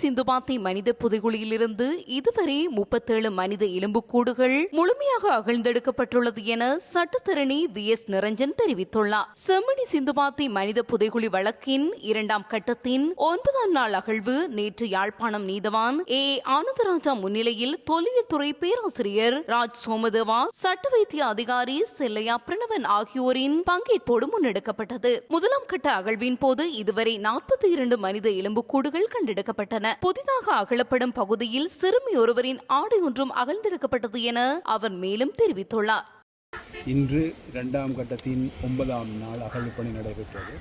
சிந்துபாத்தி மனித புதைகுழியிலிருந்து இதுவரை முப்பத்தேழு மனித எலும்புக்கூடுகள் முழுமையாக அகழ்ந்தெடுக்கப்பட்டுள்ளது என சட்டத்தரணி வி எஸ் நிரஞ்சன் தெரிவித்துள்ளார். செம்மணி சிந்துபாத்தி மனித புதைகுழி வழக்கின் இரண்டாம் கட்டத்தின் ஒன்பதாம் நாள் அகழ்வு நேற்று யாழ்ப்பாணம் நீதவான் ஏ. ஆனந்தராஜா முன்னிலையில் தொல்லியல் துறை பேராசிரியர் ராஜ் சோமதேவா சட்ட வைத்திய அதிகாரி செல்லையா பிரணவன் ஆகியோரின் பங்கேற்போடு முன்னெடுக்கப்பட்டது. முதலாம் கட்ட அகழ்வின் போது இதுவரை நாற்பத்தி இரண்டு மனித எலும்புக்கூடுகள் கண்டெடுக்கப்பட்டன. புதிதாக அகழப்படும் பகுதியில் சிறுமி ஒருவரின் ஆடை ஒன்றும் அகழ்ந்தெடுக்கப்பட்டது என அவர் மேலும் தெரிவித்துள்ளார். இன்று இரண்டாம் கட்டத்தின் ஒன்பதாம் நாள் அகழ் பணி நடைபெற்றது.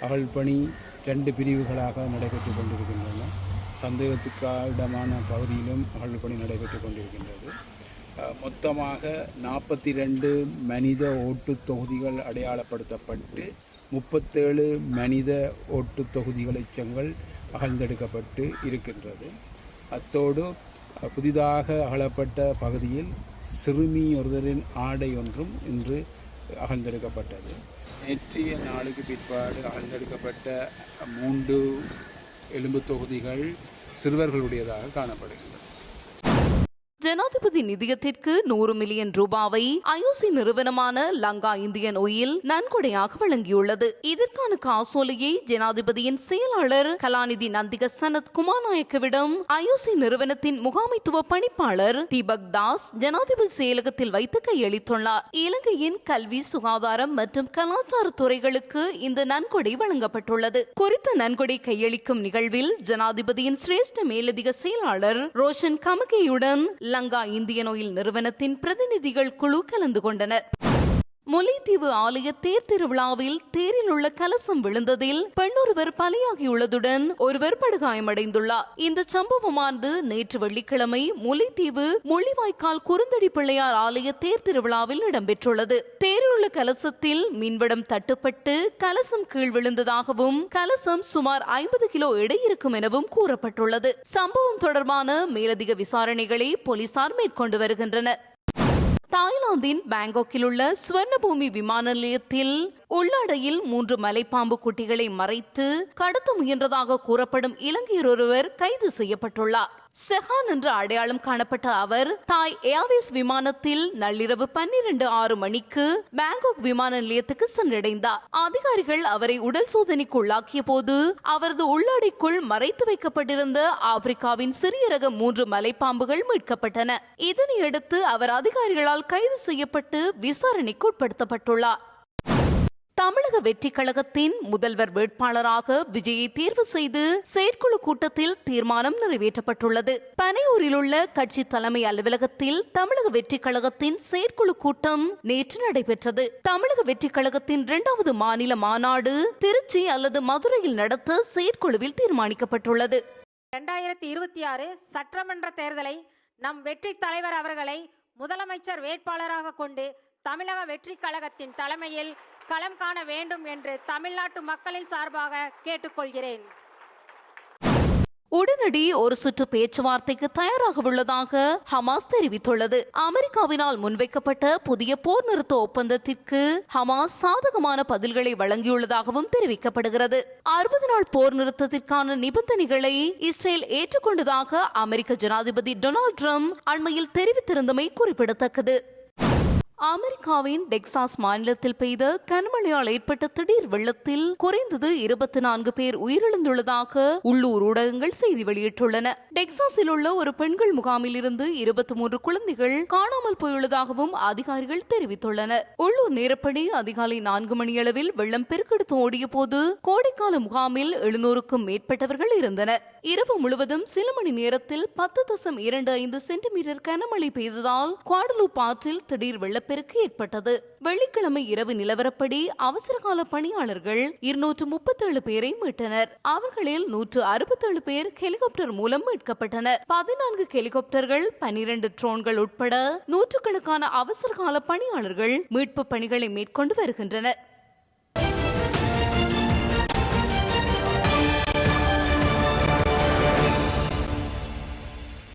அகழ் பணி ரெண்டு பிரிவுகளாக நடைபெற்று கொண்டிருக்கின்றன. சந்தேகத்துக்கான பகுதியிலும் அகழ் பணி நடைபெற்று கொண்டிருக்கின்றது மொத்தமாக நாற்பத்தி ரெண்டு மனித ஓட்டுத் தொகுதிகள் அடையாளப்படுத்தப்பட்டு முப்பத்தேழு மனித ஓட்டுத் தொகுதிகள் எச்சங்கள் அகழ்ந்தெடுக்கப்பட்டு இருக்கின்றது. அத்தோடு புதிதாக அகழப்பட்ட பகுதியில் சிறுமி ஒருவரின் ஆடை ஒன்றும் இன்று அகழ்ந்தெடுக்கப்பட்டது. நேற்றைய நாளுக்கு பிற்பாடு அகழ்ந்தெடுக்கப்பட்ட மூன்று எலும்பு தொகுதிகள் சிறுவர்களுடையதாக காணப்படுகின்றன. ஜனாதிபதி நிதியத்திற்கு நூறு மில்லியன் ரூபாவை ஐஓசி நிறுவனமான லங்கா இந்தியன் ஒயில் நன்கொடையாக வழங்கியுள்ளது. இதற்கான காசோலையை ஜனாதிபதியின் செயலாளர் கலாநிதி நந்திக சனத் குமாநாயக்கவிடம் ஐஓசி நிறுவனத்தின் முகாமைத்துவ பணிப்பாளர் தீபக் தாஸ் ஜனாதிபதி செயலகத்தில் வைத்து கையளித்துள்ளார். இலங்கையின் கல்வி சுகாதாரம் மற்றும் கலாச்சார துறைகளுக்கு இந்த நன்கொடை வழங்கப்பட்டுள்ளது. குறித்த நன்கொடை கையளிக்கும் நிகழ்வில் ஜனாதிபதியின் சிரேஷ்ட மேலதிக செயலாளர் ரோஷன் கமகேயுடன் லங்கா இந்தியன் ஆயில் நிறுவனத்தின் பிரதிநிதிகள் குழு கலந்து கொண்டனர். முல்லைத்தீவு ஆலய தேர் திருவிழாவில் தேரில் உள்ள கலசம் விழுந்ததில் பெண்ணொருவர் பலியாகியுள்ளதுடன் ஒருவர் படுகாயமடைந்துள்ளார். இந்த சம்பவமானது நேற்று வெள்ளிக்கிழமை முல்லைத்தீவு முள்ளிவாய்க்கால் குறுந்தடி பிள்ளையார் ஆலய தேர் திருவிழாவில் இடம்பெற்றுள்ளது. தேரில் உள்ள கலசத்தில் மின்வடம் தட்டுப்பட்டு கலசம் கீழ் விழுந்ததாகவும் கலசம் சுமார் ஐம்பது கிலோ எடை இருக்கும் எனவும் கூறப்பட்டுள்ளது. சம்பவம் தொடர்பான மேலதிக விசாரணைகளை போலீசார் மேற்கொண்டு வருகின்றனர். தாய்லாந்தின் பேங்காக்கில் உள்ள சுவர்ணபூமி விமான நிலையத்தில் உள்ளாடையில் மூன்று மலைப்பாம்பு குட்டிகளை மறைத்து கடத்த முயன்றதாக கூறப்படும் இலங்கையர் ஒருவர் கைது செய்யப்பட்டுள்ளார். செஹான் என்ற அடையாளம் காணப்பட்ட அவர் தாய் ஏர்வேஸ் விமானத்தில் நள்ளிரவு பன்னிரண்டு ஆறு மணிக்கு பேங்காக் விமான நிலையத்துக்கு சென்றடைந்தார். அதிகாரிகள் அவரை உடல் சோதனைக்கு உள்ளாக்கிய போது அவரது உள்ளாடைக்குள் மறைத்து வைக்கப்பட்டிருந்த ஆப்பிரிக்காவின் சிறிய ரக மூன்று மலைப்பாம்புகள் மீட்கப்பட்டன. இதனையடுத்து அவர் அதிகாரிகளால் கைது செய்யப்பட்டு விசாரணைக்கு உட்படுத்தப்பட்டுள்ளார். தமிழக வெற்றிக் கழகத்தின் முதல்வர் வேட்பாளராக விஜயை தேர்வு செய்து செயற்குழு கூட்டத்தில் தீர்மானம் நிறைவேற்றப்பட்டுள்ளது. பனையூரில் உள்ள கட்சி தலைமை அலுவலகத்தில் தமிழக வெற்றிக் கழகத்தின் செயற்குழு கூட்டம் நேற்று நடைபெற்றது. தமிழக வெற்றிக் கழகத்தின் இரண்டாவது மாநில மாநாடு திருச்சி அல்லது மதுரையில் நடத்த செயற்குழுவில் தீர்மானிக்கப்பட்டுள்ளது. ரெண்டாயிரத்தி இருபத்தி ஆறு சட்டமன்ற தேர்தலை நம் வெற்றி தலைவர் அவர்களை முதலமைச்சர் வேட்பாளராக கொண்டு தமிழக வெற்றி கழகத்தின் தலைமையில் களம் காண வேண்டும் என்று தமிழ்நாட்டு மக்களின் சார்பாக கேட்டுக்கொள்கிறேன். உடனடி ஒரு சுற்று பேச்சுவார்த்தைக்கு தயாராக உள்ளதாக ஹமாஸ் தெரிவித்துள்ளது. அமெரிக்காவினால் முன்வைக்கப்பட்ட புதிய போர் நிறுத்த ஒப்பந்தத்திற்கு ஹமாஸ் சாதகமான பதில்களை வழங்கியுள்ளதாகவும் தெரிவிக்கப்படுகிறது. அறுபது நாள் போர் நிறுத்தத்திற்கான நிபந்தனைகளை இஸ்ரேல் ஏற்றுக்கொண்டதாக அமெரிக்க ஜனாதிபதி டொனால்ட் ட்ரம்ப் அண்மையில் தெரிவித்திருந்தமை குறிப்பிடத்தக்கது. அமெரிக்காவின் டெக்சாஸ் மாநிலத்தில் பெய்த கனமழையால் ஏற்பட்ட திடீர் வெள்ளத்தில் குறைந்தது இருபத்தி நான்கு பேர் உயிரிழந்துள்ளதாக உள்ளூர் ஊடகங்கள் செய்தி வெளியிட்டுள்ளன. டெக்சாஸில் உள்ள ஒரு பெண்கள் முகாமில் இருந்து இருபத்தி மூன்று குழந்தைகள் காணாமல் போயுள்ளதாகவும் அதிகாரிகள் தெரிவித்துள்ளனர். உள்ளூர் நேரப்படி அதிகாலை நான்கு மணியளவில் வெள்ளம் பெருக்கெடுத்து ஓடிய போது கோடைக்கால முகாமில் எழுநூறுக்கும் மேற்பட்டவர்கள் இருந்தனர். இரவு முழுவதும் சில மணி நேரத்தில் பத்து தசம் இரண்டு ஐந்து சென்டிமீட்டர் கனமழை பெய்ததால் குவாடலூப் ஆற்றில் திடீர் வெள்ளப்பெருக்கு ஏற்பட்டது. வெள்ளிக்கிழமை இரவு நிலவரப்படி அவசரகால பணியாளர்கள் இருநூற்று முப்பத்தேழு பேரை மீட்டனர். அவர்களில் நூற்று அறுபத்தேழு பேர் ஹெலிகாப்டர் மூலம் மீட்கப்பட்டனர். பதினான்கு ஹெலிகாப்டர்கள் பனிரெண்டு ட்ரோன்கள் உட்பட நூற்றுக்கணக்கான அவசரகால பணியாளர்கள் மீட்பு பணிகளை மேற்கொண்டு வருகின்றனர்.